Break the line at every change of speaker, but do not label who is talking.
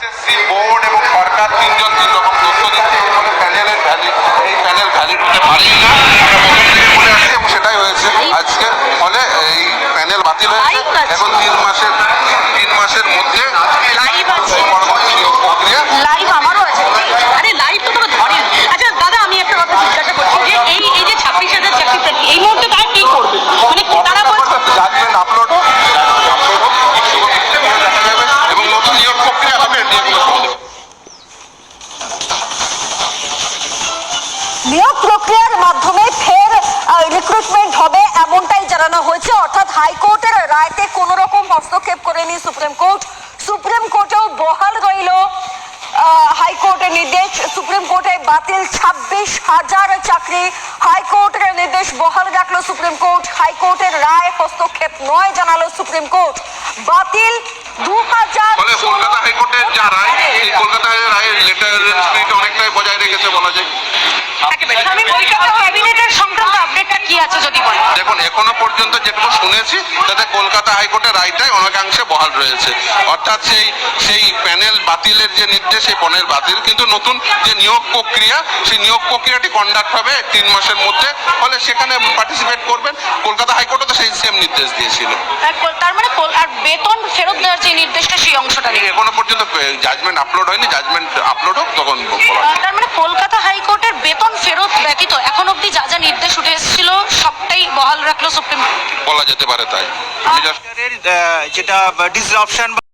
SSC board এবং সরকার তিনজন তিন রকম তথ্য দিচ্ছে ফলে প্যানেলের ভ্যালি এই প্যানেল ভ্যালিড হতে পারেই না আমরা প্রথম থেকে বলে আসছি এবং সেটাই হয়েছে। আজকে ফলে এই প্যানেল বাতিল হয়েছে। নিয়োগ
প্রক্রিয়ার মাধ্যমে ফের রিক্রুটমেন্ট হবে এমনটাই জানানো হয়েছে। অর্থাৎ হাইকোর্টের রায়তে কোনো রকম হস্তক্ষেপ করেনি সুপ্রিম কোর্ট। সুপ্রিম কোর্টেও বহাল রইল হাইকোর্টের নির্দেশ। সুপ্রিম কোর্টে বাতিল ছাব্বিশ হাজার চাকরি। হাইকোর্টের নির্দেশ বহাল রাখল সুপ্রিম কোর্ট। হাইকোর্টের রায় হস্তক্ষেপ নয় জানালো সুপ্রিম কোর্ট। বাতিল দু হাজার
কলকাতা হাইকোর্টের যা রায় কলকাতা রায়ের লেটার অনেকটাই বজায় রেখেছে বলা যায়। দেখুন এখনও পর্যন্ত যেটুকু শুনেছি তাতে কলকাতা হাইকোর্টের রায়টাই অনেকাংশে বহাল রয়েছে। অর্থাৎ সেই সেই প্যানেল বাতিলের যে নির্দেশ সেই প্যানেল বাতিল। কিন্তু নতুন যে নিয়োগ প্রক্রিয়া সেই নিয়োগ প্রক্রিয়াটি কন্ডাক্ট হবে তিন মাসের মধ্যে। ফলে সেখানে পার্টিসিপেট করবেন। কলকাতা হাইকোর্টও তো সেই সেম নির্দেশ দিয়েছিল।
তার মানে আর বেতন ফেরত দেওয়ার যে নির্দেশটা সেই অংশটা
এখনও পর্যন্ত জাজমেন্ট আপলোড হয়নি। জাজমেন্ট আপলোড হোক তখন বলা যাবে।
আহ, তার মানে কলকাতা হাইকোর্টের বেতন ফেরত ব্যতীত এখন অবধি যা যা নির্দেশ উঠে এসেছিল সবটাই বহাল রাখল সুপ্রিম
বলা যেতে পারে তাই।
যেটা ডিসরাপশন